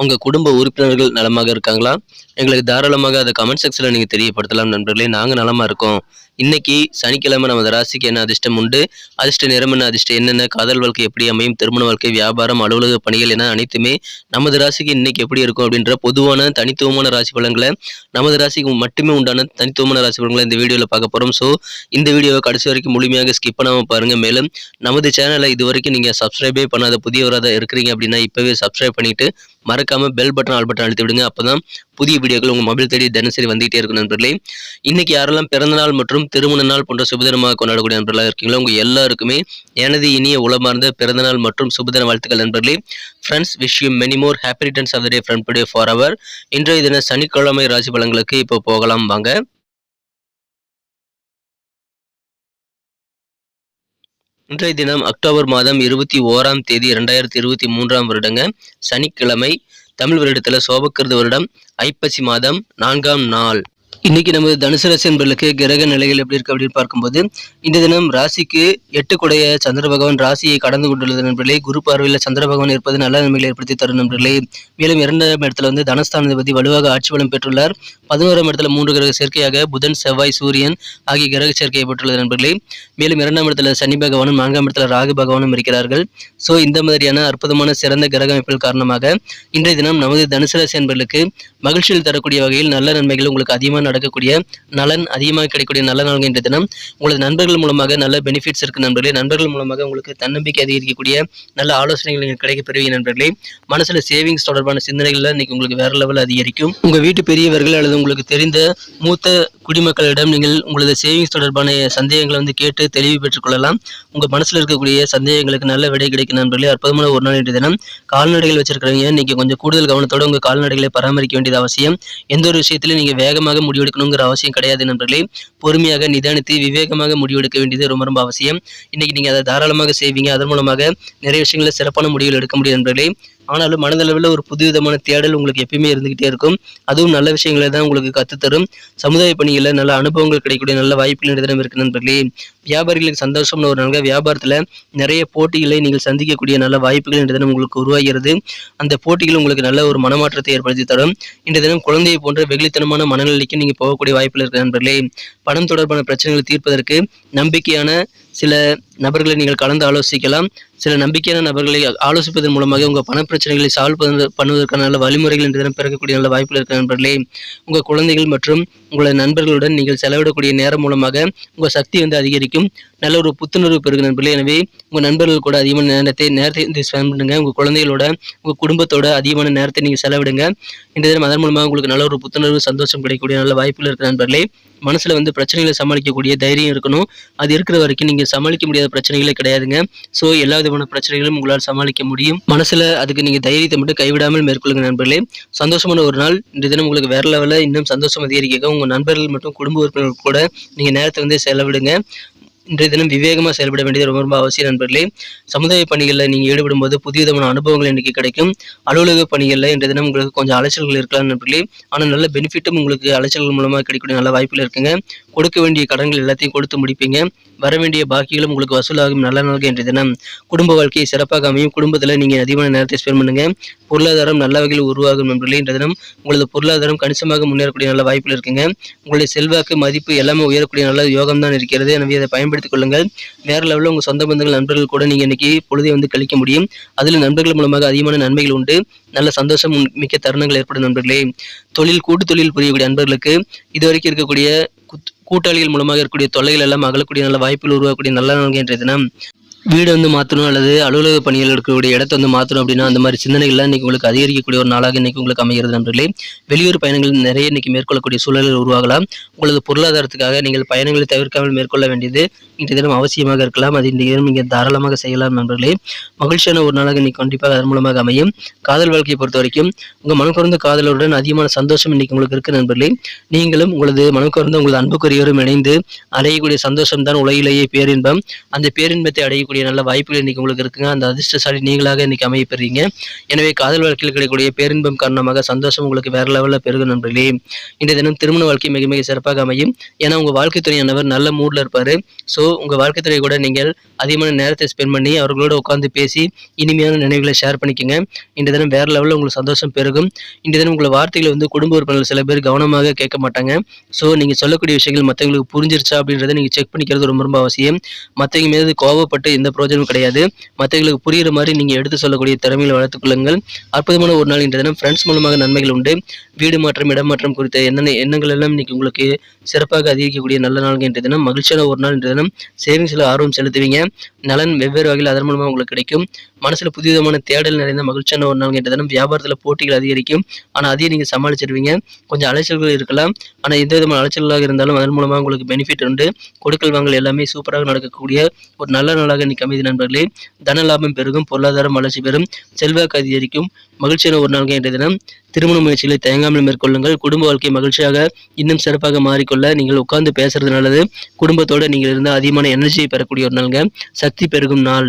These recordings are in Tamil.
உங்கள் குடும்ப உறுப்பினர்கள் நலமாக இருக்காங்களா? எங்களுக்கு தாராளமாக அதை கமெண்ட் செக்ஷனில் நீங்கள் தெரியப்படுத்தலாம் நண்பர்களே. நாங்கள் நலமாக இருக்கோம். இன்னைக்கு சனிக்கிழமை நமது ராசிக்கு என்ன அதிர்ஷ்டம் உண்டு? அதிர்ஷ்ட நிறம் என்ன அதிர்ஷ்டம் என்னென்ன காதல் வாழ்க்கை எப்படி அமையும்? திருமண வாழ்க்கை வியாபாரம் அலுவலக பணிகள் என அனைத்துமே நமது ராசிக்கு இன்னைக்கு எப்படி இருக்கும் அப்படின்ற பொதுவான தனித்துவமான ராசி பலன்களை நமது ராசிக்கு மட்டுமே உண்டான தனித்துவமான ராசி பலன்களை இந்த வீடியோவில் பார்க்க போகிறோம் ஸோ இந்த வீடியோவை கடைசி வரைக்கும் முழுமையாக ஸ்கிப் பண்ணாமல் பாருங்கள் மேலும் நமது சேனலை இது வரைக்கும் நீங்கள் சப்ஸ்கிரைபே பண்ணாத புதியவராக இருக்கிறீங்க அப்படின்னா இப்போவே சப்ஸ்கிரைப் பண்ணிட்டு மறக்காமல் பெல் பட்டன் ஆல் பட்டன் அழுத்தி விடுங்க அப்பதான் புதிய வீடியோக்கள் உங்கள் மொபைல் தேடி தினசரி வந்துகிட்டே இருக்கும் நண்பர்களே. இன்னைக்கு யாரெல்லாம் பிறந்தநாள் மற்றும் திருமண நாள் போன்ற சுபதினமாக கொண்டாடக்கூடிய நண்பர்களாக இருக்கீங்களோ உங்கள் எல்லாருக்குமே எனது இனிய உளமார்ந்த பிறந்த நாள் மற்றும் சுபதின வாழ்த்துக்கள் நண்பர்களே. Friends wish you many more happy returns of the day friend today for our இன்றைய தின சனிக்கிழமை ராசி பலன்களுக்கு இப்போ போகலாம். வாங்க. இன்றைய தினம் அக்டோபர் மாதம் இருபத்தி ஓராம் தேதி இரண்டாயிரத்தி இருபத்தி மூன்றாம் வருடங்க. சனிக்கிழமை தமிழ் வருடத்தில் சோபக்கிருத வருடம். ஐப்பசி மாதம் நான்காம் நாள். இன்னைக்கு நமது தனுசு ராசி என்பர்களுக்கு கிரக நிலைகள் எப்படி இருக்கு அப்படின்னு பார்க்கும்போது இந்த தினம் ராசிக்கு எட்டு குடைய சந்திர பகவான் ராசியை கடந்து கொண்டுள்ளது நண்பர்களே. குரு பார்வையில் சந்திர பகவான் இருப்பது நல்ல நன்மைகளை ஏற்படுத்தி தரும் நண்பர்களே. மேலும் இரண்டாம் இடத்துல வந்து தனஸ்தானாதிபதி வலுவாக ஆட்சி பலம் பெற்றுள்ளார். பதினோராம் இடத்துல மூன்று கிரக சேர்க்கையாக புதன் செவ்வாய் சூரியன் ஆகிய கிரக சேர்க்கையை பெற்றுள்ளது நண்பர்களே. மேலும் இரண்டாம் இடத்துல சனி பகவானும் நான்காம் இடத்துல ராகு பகவானும் இருக்கிறார்கள். ஸோ இந்த மாதிரியான அற்புதமான சிறந்த கிரக அமைப்புகள் காரணமாக இன்றைய தினம் நமது தனுசு ராசி என்பர்களுக்கு மகிழ்ச்சியில் தரக்கூடிய வகையில் நல்ல நன்மைகள் உங்களுக்கு அதிகமாக நடக்கக்கூடிய நலன் அதிகமாக கிடைக்கக்கூடிய நல்ல நாள் இன்றைய தினம். உங்களது நண்பர்கள் மூலமாக நல்ல பெனிஃபிட்ஸ் இருக்கு நண்பர்களே. நண்பர்கள் மூலமாக உங்களுக்கு தன்னம்பிக்கை அதிகரிக்கக்கூடிய நல்ல ஆலோசனைகள் நீங்கள் கிடைக்கப்பெறுவீங்க நண்பர்களே. மனசில் சேவிங்ஸ் தொடர்பான சிந்தனைகள்ல இன்னைக்கு உங்களுக்கு வேற லெவல் அதிகரிக்கும். உங்கள் வீட்டு பெரியவர்கள் அல்லது உங்களுக்கு தெரிந்த மூத்த குடிமக்களிடம் நீங்கள் உங்களது சேவிங்ஸ் தொடர்பான சந்தேகங்களை வந்து கேட்டு தெளிவு பெற்றுக்கொள்ளலாம் உங்கள் மனசில் இருக்கக்கூடிய சந்தேகங்களுக்கு நல்ல விடை கிடைக்கும் நண்பர்களே. அற்புதமான ஒரு நாள் இன்றைய தினம். கால்நடைகள் வச்சிருக்கிறவங்க நீங்கள் கொஞ்சம் கூடுதல் கவனத்தோட உங்கள் கால்நடைகளை பராமரிக்க வேண்டியது அவசியம். எந்த ஒரு விஷயத்திலும் நீங்கள் வேகமாக முடிவெடுக்கணுங்கிற அவசியம் கிடையாது நண்பர்களே. பொறுமையாக நிதானித்து விவேகமாக முடிவெடுக்க வேண்டியது ரொம்ப ரொம்ப அவசியம். இன்றைக்கி நீங்கள் அதை தாராளமாக செய்வீங்க. அதன் மூலமாக நிறைய விஷயங்களை சிறப்பான முடிவுகள் எடுக்க முடியும் நண்பர்களே. ஆனாலும் மனதளவில் ஒரு புது விதமான தேடல் உங்களுக்கு எப்பயுமே இருந்துகிட்டே இருக்கும். அதுவும் நல்ல விஷயங்களை தான் உங்களுக்கு கற்றுத்தரும் சமுதாய பணிகளில் நல்ல அனுபவங்கள் கிடைக்கக்கூடிய நல்ல வாய்ப்புகள் இந்த இருக்கு நண்பர்களே. வியாபாரிகளுக்கு சந்தோஷம்னு ஒரு நல்ல வியாபாரத்தில் நிறைய போட்டிகளை நீங்கள் சந்திக்கக்கூடிய நல்ல வாய்ப்புகள் இந்த தினம் உங்களுக்கு உருவாகிறது. அந்த போட்டிகள் உங்களுக்கு நல்ல ஒரு மனமாற்றத்தை ஏற்படுத்தி தரும். இந்த தினம் குழந்தையை போன்ற வெகுளித்தனமான மனநிலைக்கு நீங்கள் போகக்கூடிய வாய்ப்புகள் இருக்கு நண்பர்களே. பணம் தொடர்பான பிரச்சனைகளை தீர்ப்பதற்கு நம்பிக்கையான சில நபர்களை நீங்கள் கலந்து ஆலோசிக்கலாம். சில நம்பிக்கையான நபர்களை ஆலோசிப்பதன் மூலமாக உங்கள் பண பிரச்சனைகளை சால்வ் பண்ணுவதற்கான நல்ல வழிமுறைகள் இன்று தினம் பிறக்கக்கூடிய நல்ல வாய்ப்புகள் இருக்க நண்பர்களே உங்கள் குழந்தைகள் மற்றும் உங்களது நண்பர்களுடன் நீங்கள் செலவிடக்கூடிய நேரம் மூலமாக உங்கள் சக்தி வந்து அதிகரிக்கும். நல்ல ஒரு புத்துணர்வு பெருகும் நண்பர்களே. எனவே உங்கள் நண்பர்கள் கூட அதிகமான நேரத்தை நேரத்தை ஸ்பெண்ட் பண்ணுங்க. உங்கள் குழந்தைகளோட உங்கள் குடும்பத்தோட அதிகமான நேரத்தை நீங்கள் செலவிடுங்க. இந்த தினம் அதன் மூலமாக உங்களுக்கு நல்ல ஒரு புத்துணர்வு சந்தோஷம் கிடைக்கக்கூடிய நல்ல வாய்ப்புகள் இருக்க நண்பர்களே. மனசில் வந்து பிரச்சனைகளை சமாளிக்கக்கூடிய தைரியம் இருக்கணும். அது இருக்கிற வரைக்கும் நீங்கள் சமாளிக்க முடியாத பிரச்சனைகளே கிடையாதுங்க. ஸோ எல்லா விதமான பிரச்சனைகளும் உங்களால் சமாளிக்க முடியும். மனசில் அதுக்கு நீங்கள் தைரியத்தை மட்டும் கைவிடாமல் மேற்கொள்ளுங்க நண்பர்களே. சந்தோஷமான ஒரு நாள். இந்த தினம் உங்களுக்கு வேற லெவலில் இன்னும் சந்தோஷம் அதிகரிக்க உங்கள் நண்பர்கள் மற்றும் குடும்ப உறுப்பினர்கள் கூட நீங்கள் நேரத்தை வந்து செலவிடுங்க. இன்றைய தினம் விவேகமாக செயல்பட வேண்டியது ரொம்ப ரொம்ப அவசியம் நண்பர்களே. சமுதாய பணிகளில் நீங்கள் ஈடுபடும் போது புதிய விதமான அனுபவங்கள் இன்றைக்கு கிடைக்கும். அலுவலக பணிகளில் இன்றைய தினம் உங்களுக்கு கொஞ்சம் அலைச்சல்கள் இருக்கலாம் நண்பர்களே. ஆனால் நல்ல பெனிஃபிட்டும் உங்களுக்கு அலைச்சல்கள் மூலமாக கிடைக்கக்கூடிய நல்ல வாய்ப்புகள் இருக்குங்க. கொடுக்க வேண்டிய கடன்கள் எல்லாத்தையும் கொடுத்து முடிப்பீங்க. வர வேண்டிய பாக்கிகளும் உங்களுக்கு வசூலாகும். நல்ல நாள் என்ற தினம். குடும்ப வாழ்க்கையை சிறப்பாக அமையும். குடும்பத்தில் நீங்கள் அதிகமான நேரத்தை ஸ்பெண்ட் பண்ணுங்க. பொருளாதாரம் நல்ல வகையில் உருவாகும் நண்பர்களே இன்றைய தினம் உங்களது பொருளாதாரம் கணிசமாக முன்னேறக்கூடிய நல்ல வாய்ப்பில் இருக்குங்க. உங்களுடைய செல்வாக்கு மதிப்பு எல்லாமே உயரக்கூடிய நல்ல யோகம் தான் இருக்கிறது. எனவே அதை பயன்படுத்திக் கொள்ளுங்கள். வேற லெவலில் உங்கள் சொந்த பந்தங்கள் நண்பர்கள் கூட நீங்கள் இன்னைக்கு பொழுதை வந்து கழிக்க முடியும். அதில் நண்பர்கள் மூலமாக அதிகமான நன்மைகள் உண்டு. நல்ல சந்தோஷம் மிக்க தருணங்கள் ஏற்படும் நண்பர்களே. தொழில் கூட்டு தொழில் புரியக்கூடிய நண்பர்களுக்கு இதுவரைக்கும் இருக்கக்கூடிய கூட்டாளிகள் மூலமாக இருக்கக்கூடிய தொல்லைகள் எல்லாம் அகலக்கூடிய நல்ல வாய்ப்புகள் உருவாக்கக்கூடிய நல்ல நாள் என்ற தினம் வீடு வந்து மாற்றணும் அல்லது அலுவலக பணிகள் இருக்கக்கூடிய இடத்த வந்து மாற்றணும் அப்படின்னா அந்த மாதிரி சிந்தனைகள்லாம் இன்றைக்கி உங்களுக்கு அதிகரிக்கக்கூடிய ஒரு நாளாக இன்னைக்கு உங்களுக்கு அமைகிறது நண்பர்களே. வெளியூர் பயணங்கள் நிறைய இன்னைக்கு மேற்கொள்ளக்கூடிய சூழல்கள் உருவாகலாம். உங்களது பொருளாதாரத்துக்காக நீங்கள் பயணங்களை தவிர்க்காமல் மேற்கொள்ள வேண்டியது இன்றைய தினம் அவசியமாக இருக்கலாம். அது இன்றைய தினம் நீங்கள் தாராளமாக செய்யலாம் நண்பர்களே. மகிழ்ச்சியான ஒரு நாளாக இன்றைக்கி கண்டிப்பாக அதன் மூலமாக அமையும். காதல் வாழ்க்கையை பொறுத்த வரைக்கும் உங்கள் மனம் குறைந்த காதலருடன் அதிகமான சந்தோஷம் இன்னைக்கு உங்களுக்கு இருக்குது நண்பர்களே. நீங்களும் உங்களது மனம் குறைந்த உங்களது அன்புக்குரியவரும் இணைந்து அடையக்கூடிய சந்தோஷம் தான் உலகிலேயே பேரின்பம். அந்த பேரின்பத்தை அடைய அமையக்கூடிய நல்ல வாய்ப்புகள் இன்னைக்கு உங்களுக்கு இருக்குங்க. அந்த அதிர்ஷ்டசாலி நீங்களாக இன்னைக்கு அமைய பெறீங்க எனவே காதல் வாழ்க்கையில் கிடைக்கக்கூடிய பேரின்பம் காரணமாக சந்தோஷம் உங்களுக்கு வேற லெவலில் பெருகும் நண்பர்களே. இன்றைய தினம் திருமண வாழ்க்கை மிக மிக சிறப்பாக அமையும். ஏன்னா உங்கள் வாழ்க்கை துணையானவர் நல்ல மூடில் இருப்பார். ஸோ உங்கள் வாழ்க்கை துறை கூட நீங்கள் அதிகமான நேரத்தை ஸ்பெண்ட் பண்ணி அவர்களோட உட்காந்து பேசி இனிமையான நினைவுகளை ஷேர் பண்ணிக்கோங்க. இன்றைய தினம் வேற லெவலில் உங்களுக்கு சந்தோஷம் பெருகும். இன்றைய தினம் உங்களை வார்த்தைகளை வந்து குடும்ப உறுப்பினர்கள் சில பேர் கவனமாக கேட்க மாட்டாங்க. ஸோ நீங்கள் சொல்லக்கூடிய விஷயங்கள் மற்றவங்களுக்கு புரிஞ்சிருச்சா அப்படின்றத நீங்கள் செக் பண்ணிக்கிறது ரொம்ப ரொம்ப அவசியம். மற்றவங்க மீது கோவப்பட்டு எந்த பிரோஜனமும் கிடையாது. மற்றவங்களுக்கு புரிகிற மாதிரி நீங்கள் எடுத்து சொல்லக்கூடிய திறமைகளை வளர்த்துக்கொள்ளுங்கள் அற்புதமான ஒரு நாள் இன்றைய தினம். ஃப்ரெண்ட்ஸ் மூலமாக நன்மைகள் உண்டு. வீடு மாற்றம் இடம் மாற்றம் குறித்த என்னென்ன எண்ணங்கள் எல்லாம் இன்னைக்கு உங்களுக்கு சிறப்பாக அதிகரிக்கக்கூடிய நல்ல நாள் இன்றைய தினம். மகிழ்ச்சியான ஒரு நாள் இன்றைய தினம். சேவிங்ஸில் ஆர்வம் செலுத்துவீங்க. நலன் வெவ்வேறு வகையில் அதன் மூலமாக உங்களுக்கு கிடைக்கும். மனசில் புதுவிதமான தேடல் நிறைந்த மகிழ்ச்சியான ஒரு நாள் இன்றைய தினம் வியாபாரத்தில் போட்டிகள் அதிகரிக்கும். ஆனால் அதையும் நீங்கள் சமாளிச்சிருவீங்க. கொஞ்சம் அலைச்சல்கள் இருக்கலாம். ஆனால் எந்த விதமான அலைச்சல்களாக இருந்தாலும் அதன் மூலமாக உங்களுக்கு பெனிஃபிட் உண்டு. கொடுக்கல் வாங்கல் எல்லாமே சூப்பராக நடக்கக்கூடிய ஒரு நல்ல நாளாக இன்னைக்கு அமைதி நண்பர்களே. தன லாபம் பெருகும் பொருளாதாரம் வளர்ச்சி பெறும் செல்வாக்கு அதிகரிக்கும். மகிழ்ச்சியான ஒரு நாள் கேட்ட தினம் திருமண முயற்சிகளை தயங்காமல் மேற்கொள்ளுங்கள். குடும்ப வாழ்க்கை மகிழ்ச்சியாக இன்னும் சிறப்பாக மாறிக்கொள்ள நீங்கள் உட்கார்ந்து பேசுறது நல்லது. குடும்பத்தோடு நீங்கள் இருந்தால் அதிகமான எனர்ஜியை பெறக்கூடிய ஒரு நாளுங்க. சக்தி பெருகும் நாள்.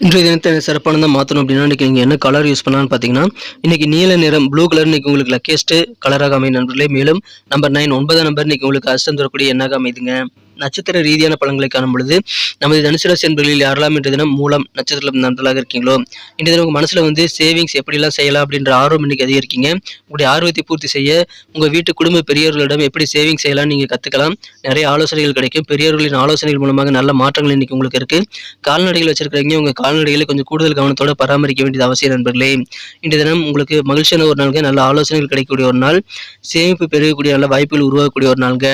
இன்றைய தினத்தை சிறப்பானதாக மாற்றணும் அப்படின்னா இன்றைக்கி நீங்கள் என்ன கலர் யூஸ் பண்ணலாம்னு பார்த்தீங்கன்னா இன்றைக்கி நீல நிறம் ப்ளூ கலர் இன்றைக்கி உங்களுக்கு லக்கியஸ்ட்டு கலராக அமையும் நண்பர்களே. மேலும் நம்பர் நைன் ஒன்பதாம் நம்பர் இன்றைக்கி உங்களுக்கு அஷ்டம் தரக்கூடிய எண்ணாக அமைதுங்க. நட்சத்திர ரீதியான பலன்களை காணும் பொழுது நமது தனுசு ராசி என்பர்களில் யாரெல்லாம் இன்றைய தினம் மூலம் நட்சத்திரம் நன்றாக இருக்கீங்களோ இன்றைய தினம் உங்கள் மனசில் வந்து சேவிங்ஸ் எப்படிலாம் செய்யலாம் அப்படின்ற ஆர்வம் இன்னைக்கு அதிகரிக்கீங்க. உங்களுடைய ஆர்வத்தை பூர்த்தி செய்ய உங்கள் வீட்டு குடும்ப பெரியவர்களிடம் எப்படி சேவிங் செய்யலாம் நீங்கள் கற்றுக்கலாம் நிறைய ஆலோசனைகள் கிடைக்கும். பெரியவர்களின் ஆலோசனைகள் மூலமாக நல்ல மாற்றங்கள் இன்னைக்கு உங்களுக்கு இருக்குது கால்நடைகள் வச்சிருக்கிறீங்க உங்கள் கால்நடைகளை கொஞ்சம் கூடுதல் கவனத்தோட பராமரிக்க வேண்டியது அவசியம் நண்பர்களே. இன்றைய தினம் உங்களுக்கு மகிழ்ச்சியான ஒரு நாளுங்க நல்ல ஆலோசனைகள் கிடைக்கக்கூடிய ஒரு நாள். சேமிப்பு பெருகக்கூடிய நல்ல வாய்ப்புகள் உருவாகக்கூடிய ஒரு நாளுங்க.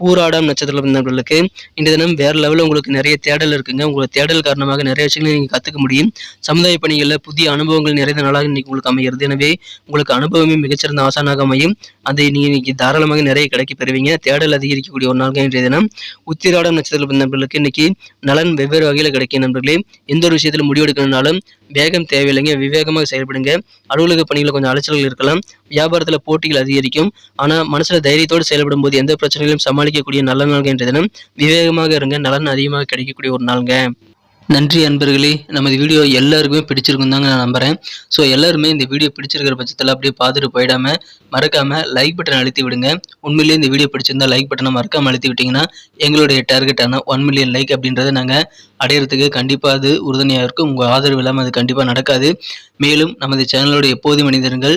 பூராடம் நட்சத்திரம் பிறந்தவர்களுக்கு இந்த தினம் வேற லெவலில் உங்களுக்கு நிறைய தேடல் இருக்குங்க. உங்களோட தேடல் காரணமாக நிறைய விஷயங்களை நீங்கள் கற்றுக்க முடியும். சமுதாய பணிகளில் புதிய அனுபவங்கள் நிறைந்த நாளாக இன்னைக்கு உங்களுக்கு அமைகிறது. எனவே உங்களுக்கு அனுபவமே மிகச்சிறந்த ஆசானாக அமையும். அதை நீங்கள் இன்னைக்கு தாராளமாக நிறைய கிடைக்க பெறுவீங்க. தேடல் அதிகரிக்கக்கூடிய ஒரு நாள் இன்றைய தினம். உத்திராடம் நட்சத்திரம் பிறந்தவர்களுக்கு இன்னைக்கு நலன் வெவ்வேறு வகையில் கிடைக்கும் நண்பர்களே எந்த ஒரு விஷயத்தில் முடிவெடுக்கணும்னாலும் வேகம் தேவையில்லைங்க. விவேகமாக செயல்படுங்க. அலுவலக பணிகளில் கொஞ்சம் அலைச்சல்கள் இருக்கலாம். வியாபாரத்தில் போட்டிகள் அதிகரிக்கும். ஆனால் மனசில் தைரியத்தோடு செயல்படும் போது எந்த பிரச்சனைகளையும் சமாளிக்கக்கூடிய நல்ல நாள்கள் என்ற தினம். விவேகமாக இருங்க. நலன் அதிகமாக கிடைக்கக்கூடிய ஒரு நாளுங்க. நன்றி அன்பர்களே. நமது வீடியோ எல்லாருக்குமே பிடிச்சிருக்கும் தாங்க நான் நம்புகிறேன் ஸோ எல்லாருமே இந்த வீடியோ பிடிச்சிருக்கிற பட்சத்தில் அப்படியே பார்த்துட்டு போயிடாமல் மறக்காமல் லைக் பட்டன் அழுத்தி விடுங்க. உண்மையிலேயே இந்த வீடியோ பிடிச்சிருந்தா லைக் பட்டனை மறக்காமல் அழுத்தி விட்டிங்கன்னா எங்களுடைய டார்கெட்டான ஒன் மில்லியன் லைக் அப்படின்றத நாங்கள் அடையிறதுக்கு கண்டிப்பாக அது உறுதுணையாக இருக்கும். உங்கள் ஆதரவு இல்லாமல் அது கண்டிப்பாக நடக்காது. மேலும் நமது சேனலோட எப்போது மனிதர்கள்